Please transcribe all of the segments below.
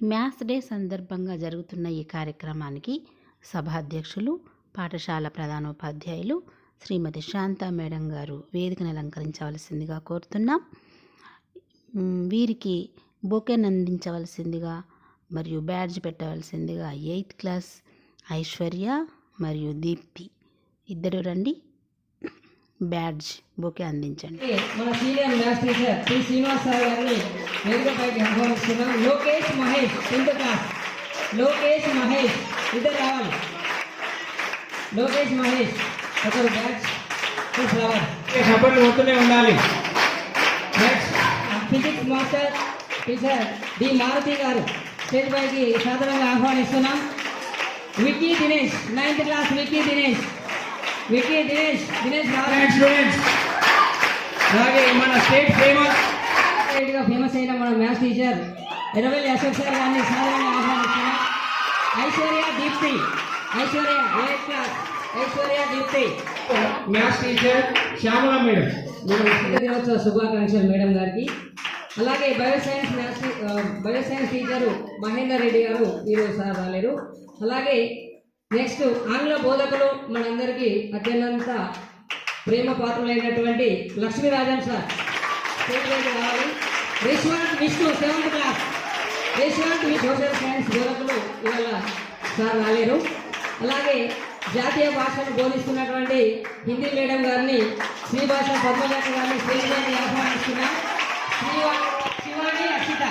Maths day సందర్భంగా జరుగుతున్న ఈ కార్యక్రమానికి సభాధ్యక్షులు పాఠశాల ప్రధానోపాధ్యాయులు శ్రీమతి శాంతా మేడం గారు వేదికను అలంకరించవలసిందిగా కోరుతున్నాం. వీరికి బొకెన్ అందించవలసిందిగా మరియు బ్యాడ్జ్ పెట్టవలసిందిగా ఎయిత్ క్లాస్ ఐశ్వర్య మరియు దీప్తి ఇద్దరు రండి. బ్యాడ్జ్ బొకే అందించండి. మన సీనియర్ మ్యాథ్స్ టీచర్ గారిని శ్రీనివాస్ సార్ గారిని వేదికపైకి ఆహ్వానిస్తున్నాం లోకేష్ మహేష్ టెన్త్ క్లాస్ లోకేష్ మహేష్ ఇద్దరు రావాలి లోకేష్ మహేష్ ఒకరు బ్యాచ్ ఫ్లవర్ చప్పట్లు కొడుతూనే ఉండాలి next physics master teacher D Maruti గారు స్టేజ్ పైకి సాధారణంగా ఆహ్వానిస్తున్నాం విక్కీ దినేష్ నైన్త్ క్లాస్ విక్కీ దినేష్ విక్కీ దినేష్ దినేష్ రావాలి స్టూడెంట్స్ అలాగే మన స్టేట్ ఫేమస్ గా ఫేమస్ అయిన మన maths teacher Erravelli Ashok sir గారిని సాధారణంగా ఆహ్వానిస్తున్నాం. Aishwarya Deepti Aishwarya eighth class Aishwarya Deepti. Maths teacher Shyamala madam. దినోత్సవ శుభాకాంక్షలు మేడం గారికి. అలాగే bioscience maths bioscience teacher Mahender Reddy గారు ఈరోజు సార్ రాలేరు. అలాగే నెక్స్ట్ ఆంగ్ల బోధకులు మనందరికీ అత్యంత ప్రేమ పాత్రలైనటువంటి లక్ష్మీరాజన్ సార్. రావాలి Reshwanth Vishnu seventh class. Reshwanth Vishnu social science బోధకులు ఇవాళ సార్ రాలేరు. అలాగే జాతీయ భాషను బోధిస్తున్నటువంటి హిందీ మేడం గారిని శ్రీ భాష పద్మజాత గారిని స్టేజ్ ఆహ్వానిస్తున్నాం. శ్రీవా శివాని అక్షిత.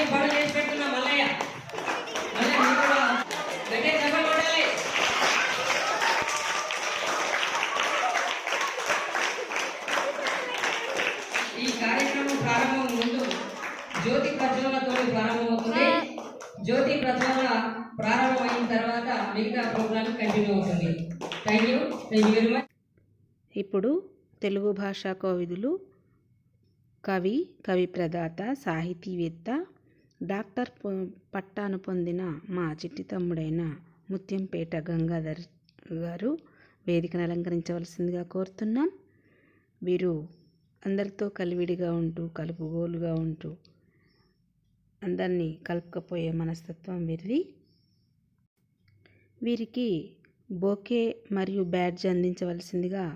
ఈ పనులు చేసి పెడుతున్న మల్లయ్య మల్లయ్య మీరు కూడా గట్టిగా చప్పట్లు కొట్టాలి. ఈ కార్యక్రమం ప్రారంభం ముందు జ్యోతి ప్రజ్వలతో ప్రారంభమవుతుంది జ్యోతి ప్రజ్వల ప్రారంభమైన తర్వాత మిగతా ప్రోగ్రామ్ కంటిన్యూ అవుతుంది thank you thank you very much ఇప్పుడు తెలుగు భాషా కోవిదులు కవి కవి ప్రదాత సాహితీవేత్త డాక్టర్ పట్టాను పొందిన మా చిట్టి తమ్ముడైన ముత్యంపేట గంగాధర్ గారు వేదికను అలంకరించవలసిందిగా కోరుతున్నాం. వీరు అందరితో కలివిడిగా ఉంటూ కలుపుగోలుగా ఉంటూ అందరినీ కలుపుకపోయే మనస్తత్వం వీరిది. వీరికి బోకే మరియు బ్యాడ్జ్ అందించవలసిందిగా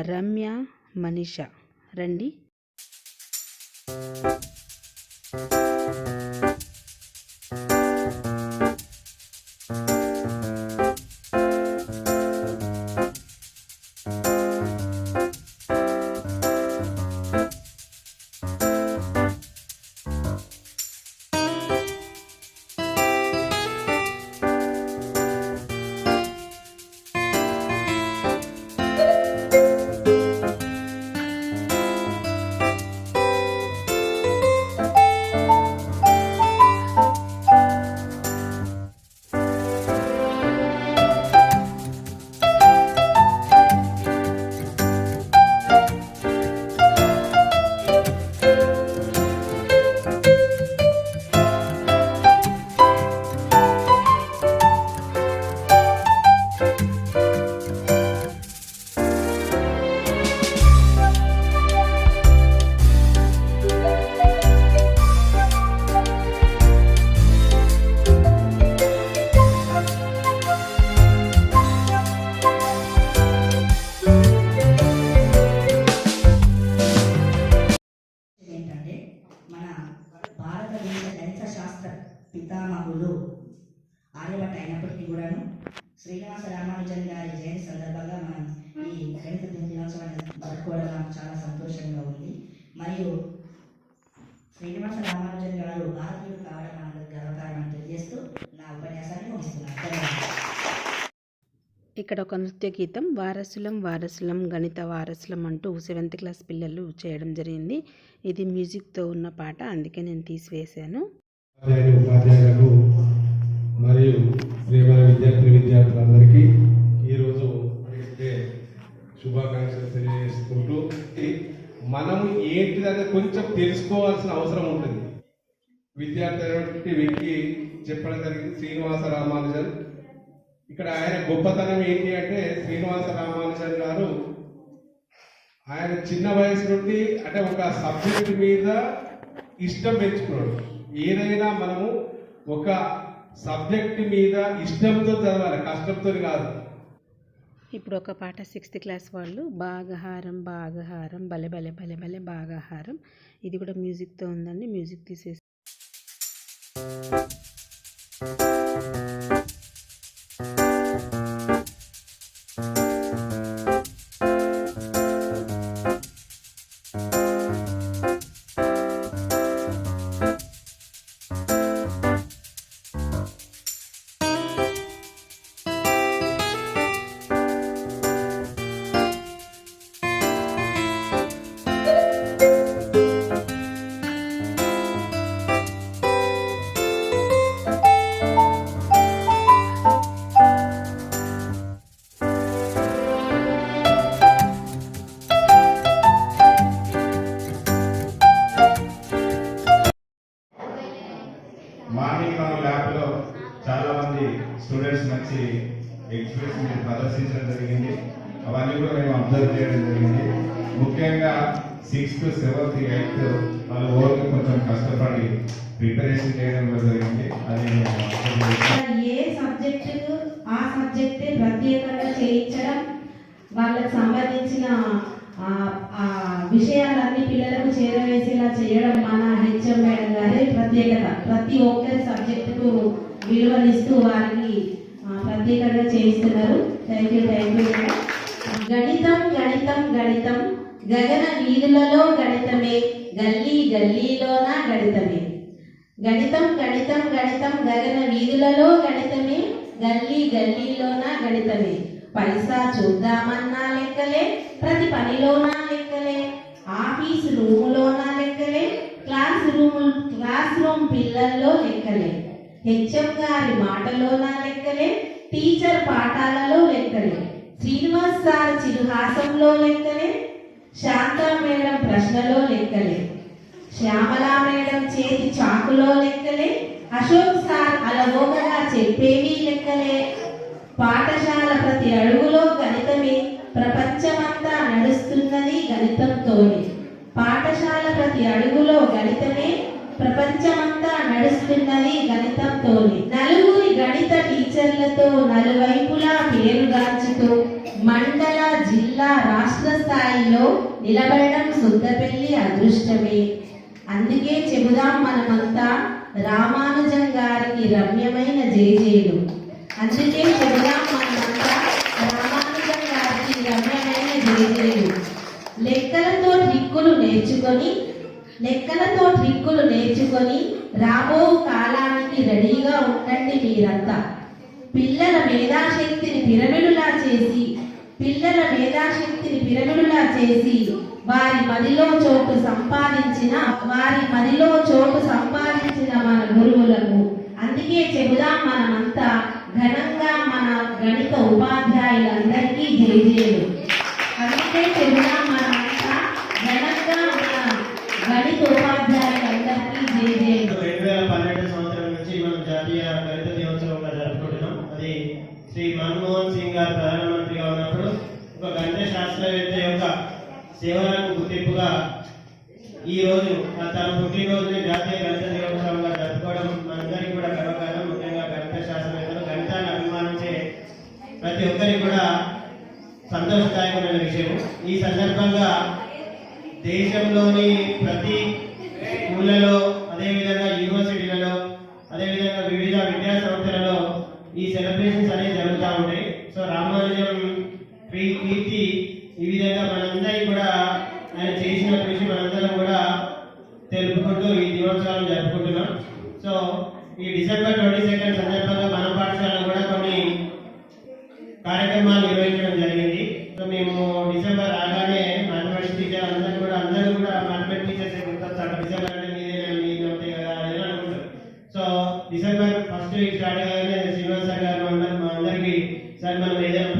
రమ్య మనీష. రండి. శ్రీనివాస రామానుజన్ గారు భారతీయుడు కావడం గర్వకారణం తెలియజేస్తూ నా ఉపన్యాసాన్ని ముగిస్తున్నాను. ధన్యవాదాలు. ఇక్కడ ఒక నృత్య గీతం వారసులం వారసులం గణిత వారసులం అంటూ సెవెంత్ క్లాస్ పిల్లలు చేయడం జరిగింది. ఇది మ్యూజిక్తో ఉన్న పాట అందుకే నేను తీసివేశాను. ఉపాధ్యాయులు ఉపాధ్యాయులకు మరియు విద్యార్థి విద్యార్థులందరికీ ఈరోజు శుభాకాంక్షలు తెలియజేసుకుంటూ మనము ఏంటిదనే కొంచెం తెలుసుకోవాల్సిన అవసరం ఉంటుంది. విద్యార్థి అయినటువంటి వ్యక్తి చెప్పడం జరిగింది. శ్రీనివాస రామానుజన్. ఇక్కడ ఆయన గొప్పతనం ఏంటి అంటే శ్రీనివాస రామానుజన్ గారు ఆయన చిన్న వయసు నుండి అంటే ఒక సబ్జెక్ట్ మీద ఇష్టం పెంచుకున్నాడు. ఏదైనా మనము ఒక సబ్జెక్ట్ మీద ఇష్టంతో చదవాలి. కష్టంతో కాదు. ఇప్పుడు ఒక పాట సిక్స్త్ క్లాస్ వాళ్ళు బాగహారం బాగహారం భలే భలే భలే భలే బాగహారం. ఇది కూడా మ్యూజిక్తో ఉందండి మ్యూజిక్ తీసేసి. ప్రదర్శించడం జరిగింది. అవన్నీ కూడా మేము అబ్జర్వ్ చేయడం జరిగింది. ముఖ్యంగా సిక్స్త్ సెవెంత్ ఎయిత్ వాళ్ళ ఓన్గా కొంచెం కష్టపడి ప్రిపరేషన్ చేయడం జరిగింది. అది ఏ సబ్జెక్టు ఆ సబ్జెక్టే ప్రత్యేకంగా చేయించడం వాళ్ళకి సంబంధించిన ఆ, ఆ విషయాలన్నీ పిల్లలకు చేరవేసేలా చేయడం మన హెచ్ఎం మేడం గారి ప్రత్యేకత. ప్రతి ఒక్కరి సబ్జెక్టుకు విలువనిస్తూ వారికి ప్రత్యేకంగా చేయిస్తున్నారు. థ్యాంక్ యూ థ్యాంక్ యూ గణితం గణితం గణితం. గగన వీధులలో గణితమే గల్లీ గల్లీలోన గణితమే. గణితం గణితం గణితం. గగన వీధులలో గణితమే గల్లీ గల్లీలోన గణితమే. పైసా చూద్దామన్నా లెక్కలే ప్రతి పనిలోనా లెక్కలే. ఆఫీస్ రూములోనా లెక్కలే క్లాస్ రూమ్ క్లాస్ రూమ్ పిల్లల్లో లెక్కలే. హెచ్ఎం గారి మాటలోనా లెక్కలే టీచర్ పాఠాలలో లెక్కలే. శ్రీనివాస్ సార్ చిరుహాసంలో లెక్కలే శాంత మేడం ప్రశ్నలో లెక్కలే. శ్యామలా మేడం చేతి చాకులో లెక్కలే అశోక్ సార్ అలవోకగా చెప్పేవి లెక్కలే. పాఠశాల ప్రతి అడుగులో గణితమే ప్రపంచమంతా నడుస్తున్నది గణితంతోనే. పాఠశాల ప్రతి అడుగులో గణితమే ప్రపంచమంతా నడుస్తున్నది గణితంతోనే నలుగురి గణిత టీచర్లతో నలువైపులా పేరుగాంచుతూ మండల జిల్లా రాష్ట్ర స్థాయిలో నిలబడడం సుద్దపెల్లి అదృష్టమే. అందుకే చెబుదాం మనమంతా రామానుజం గారికి రమ్యమైన జేజేలు అందుకే చెబుదాం మనమంతా రామానుజం గారికి రమ్యమైన జేజేలు లెక్కలతో దిక్కులు నేర్చుకొని లెక్కలతో ట్రిక్కులు నేర్చుకొని రాబో కాలానికి రెడీగా ఉండండి మీరంతా. పిల్లల మేధాశక్తిని పిరమిడులా చేసి పిల్లల మేధాశక్తిని పిరమిడులా చేసి వారి మదిలో చోటు సంపాదించిన వారి మదిలో చోటు సంపాదించిన మన గురువులకు. అందుకే చెబుదాం మనమంతా ఘనంగా మన గణిత ఉపాధ్యాయులందరికీ జయజేలు అందుకే చెబుదాం మనమంతా ఘనంగా మన గణిత ఉపాధ్యాయులందరికీ జయజేలు రెండు వేల పన్నెండు సంవత్సరం నుంచి మనం జాతీయ గణిత దినోత్సవంగా జరుపుకుంటున్నాం అది శ్రీ మన్మోహన్ సింగ్ గారు ప్రధానమంత్రిగా ఉన్నప్పుడు ఒక గణిత శాస్త్రవేత్త యొక్క సేవలకు గుర్తింపుగా ఈ రోజు తన పుట్టినరోజుని జాతీయ గణిత దినోత్సవంగా జరుపుకోవడం మనందరికీ కూడా గర్వకారణం. ముఖ్యంగా గణిత శాస్త్రవేత్తలు గణితాన్ని అభిమానించే ప్రతి ఒక్కరికి కూడా సంతోషదాయకమైన విషయం ఈ సందర్భంగా దేశంలోని ప్రతి స్కూళ్ళలో అదేవిధంగా యూనివర్సిటీలలో అదేవిధంగా వివిధ విద్యా సంస్థలలో ఈ సెలబ్రేషన్స్ అనేవి జరుగుతూ ఉంటాయి. సో రామానుజం కీ- కీర్తి ఈ విధంగా మనందరికీ కూడా ఆయన చేసిన కృషి మనందరం కూడా తెలుపుకుంటూ ఈ దినోత్సవాన్ని జరుపుకుంటున్నాం. సో ఈ డిసెంబర్ ట్వంటీ సెకండ్ సందర్భంగా మన పాఠశాలలో కూడా కొన్ని కార్యక్రమాలు నిర్వహించడం జరిగింది. సో మేము డిసెంబర్ రాగానే మ్యాథమెటిక్స్ టీచర్ అందరూ కూడా అందరూ కూడా మ్యాథమెటిక్స్ టీచర్స్ గుర్తొస్తారు. డిసెంబర్ అంటే మీదే ఉంటాయి కదా అని అనుకుంటారు. So December first week start కాగానే శ్రీనివాస్ సార్ గారు అందరూ మా అందరికీ సార్ మనం ఏదైనా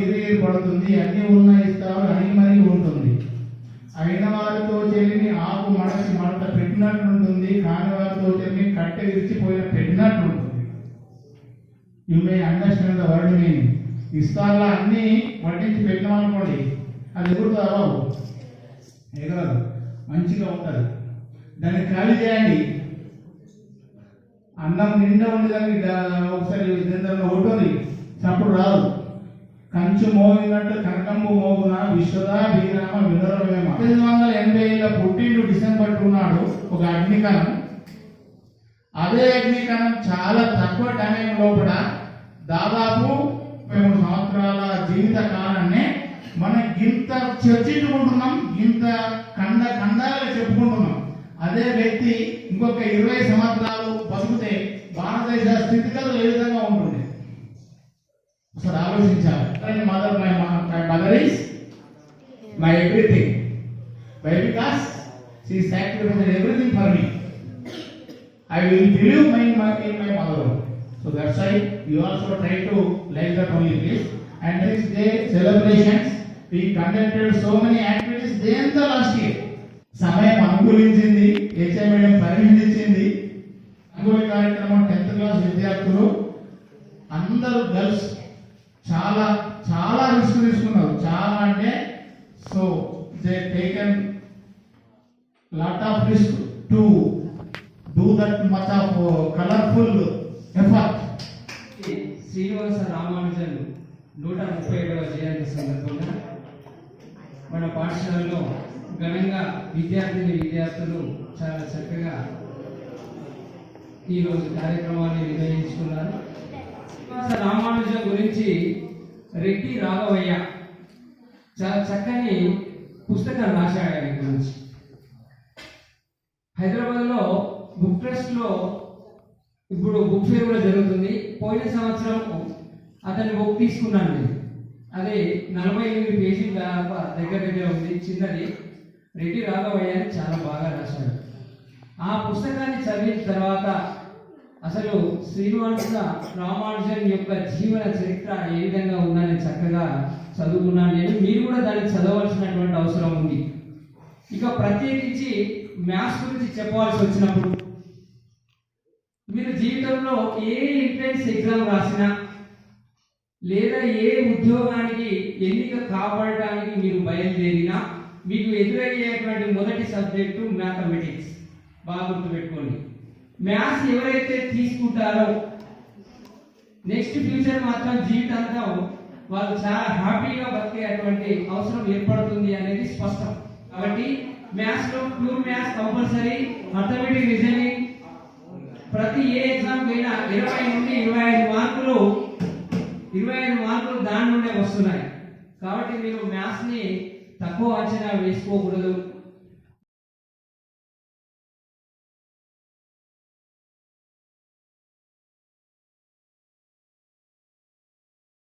ఇస్తావు పడుతుంది అన్ని ఉన్న ఇస్తావు అని మణిగి ఉంటుంది. అయిన వారితో చెల్లిని ఆకు మడసి మడత పెట్టినట్టు ఉంటుంది కాని వారితో చెల్లిని కట్టె విరిచిపోయిన పెట్టినట్టు ఉంటుంది you may understand the word meaning ఇస్తాల్లో అన్ని వడ్డించి పెట్టినామనుకోండి అది ఎగురుతుంది బాబు? ఎగరదు. మంచిగా ఉంటుంది. దాన్ని ఖాళీ చేయండి. అన్నం నిండా ఉంది దానికి ఒకసారి దీంట్లో ఒకటోని చప్పుడు రాదు. కంచు మోగినట్టు కనకంబు మోగున విశ్వదా భీరామ వినరవేమ పద్దెనిమిది వందల ఎనభై ఏళ్ళ పుట్టిండు డిసెంబర్ ఉన్నాడు ఒక అగ్నికణం. అదే అగ్నికణం చాలా తక్కువ టైం లోపల దాదాపు ముప్పై మూడు సంవత్సరాల జీవిత కాలాన్ని మనం ఇంత చర్చించుకుంటున్నాం ఇంత కండ కండాలుగా చెప్పుకుంటున్నాం. అదే వ్యక్తి ఇంకొక ఇరవై సంవత్సరాలు బతికితే భారతదేశ స్థితిగతులు ఏ విధంగా ఉంటుంది? అసలు ఆలోచించాలి. Mother my my mother is my everything why because she sacrifice everything for me I will believe my my my mother so that's I you also try to like that only please and this day celebrations we conducted so many activities day in the last year సమయం అనుకూలించింది. HI medium పరిమితి అనుకూల కార్యక్రమం tenth class విద్యార్థులు. అందరూ girls చాలా చాలా risk తీసుకున్నారు. చాలా అంటే so they taken lot of risk to do that much of colourful effort Srinivasa Ramanujan నూట ముప్పై ఏడవ జయంతి సందర్భంగా మన పాఠశాలలో ఘనంగా విద్యార్థిని విద్యార్థులు చాలా చక్కగా ఈరోజు కార్యక్రమాన్ని నిర్వహించుకున్నారు. శ్రీనివాస గురించి రెడ్డి రాఘవయ్య చాలా చక్కని పుస్తకం రాశాడు ఆయన గురించి. హైదరాబాద్లో బుక్ ట్రస్ట్లో ఇప్పుడు బుక్ ఫేర్ కూడా జరుగుతుంది. పోయిన సంవత్సరం అతని బుక్ తీసుకున్నాను నేను. అది నలభై ఎనిమిది పేజీల దాకా దగ్గర దగ్గర ఉంది. చిన్నది. రెడ్డి రాఘవయ్య అని చాలా బాగా రాశాడు ఆ పుస్తకాన్ని చదివిన తర్వాత అసలు శ్రీనివాసుల రామానుజన్ యొక్క జీవన చరిత్ర ఏ విధంగా ఉందని చక్కగా చదువుకున్నాను నేను. మీరు కూడా దాన్ని చదవలసినటువంటి అవసరం ఉంది. ఇక ప్రత్యేకించి మ్యాథ్స్ గురించి చెప్పవలసి వచ్చినప్పుడు మీరు జీవితంలో ఏ ఎంట్రన్స్ ఎగ్జామ్ రాసినా లేదా ఏ ఉద్యోగానికి ఎన్నిక కాపాడటానికి మీరు బయలుదేరినా మీకు ఎదురయ్యేటువంటి మొదటి సబ్జెక్టు మ్యాథమెటిక్స్. బాగా గుర్తుపెట్టుకోండి. మ్యాథ్స్ ఎవరైతే తీసుకుంటారో నెక్స్ట్ ఫ్యూచర్ మాత్రం జీవితాంతం వాళ్ళు చాలా హ్యాపీగా బతికేటువంటి అవసరం ఏర్పడుతుంది అనేది స్పష్టం. కాబట్టి మ్యాథ్స్లో pure maths compulsory arithmetic reasoning. ప్రతి ఏ ఎగ్జామ్ అయినా ఇరవై నుండి ఇరవై ఐదు మార్కులు ఇరవై ఐదు మార్కులు దాని నుండే వస్తున్నాయి. కాబట్టి మీరు మ్యాథ్స్ని తక్కువ అంచనా వేసుకోకూడదు.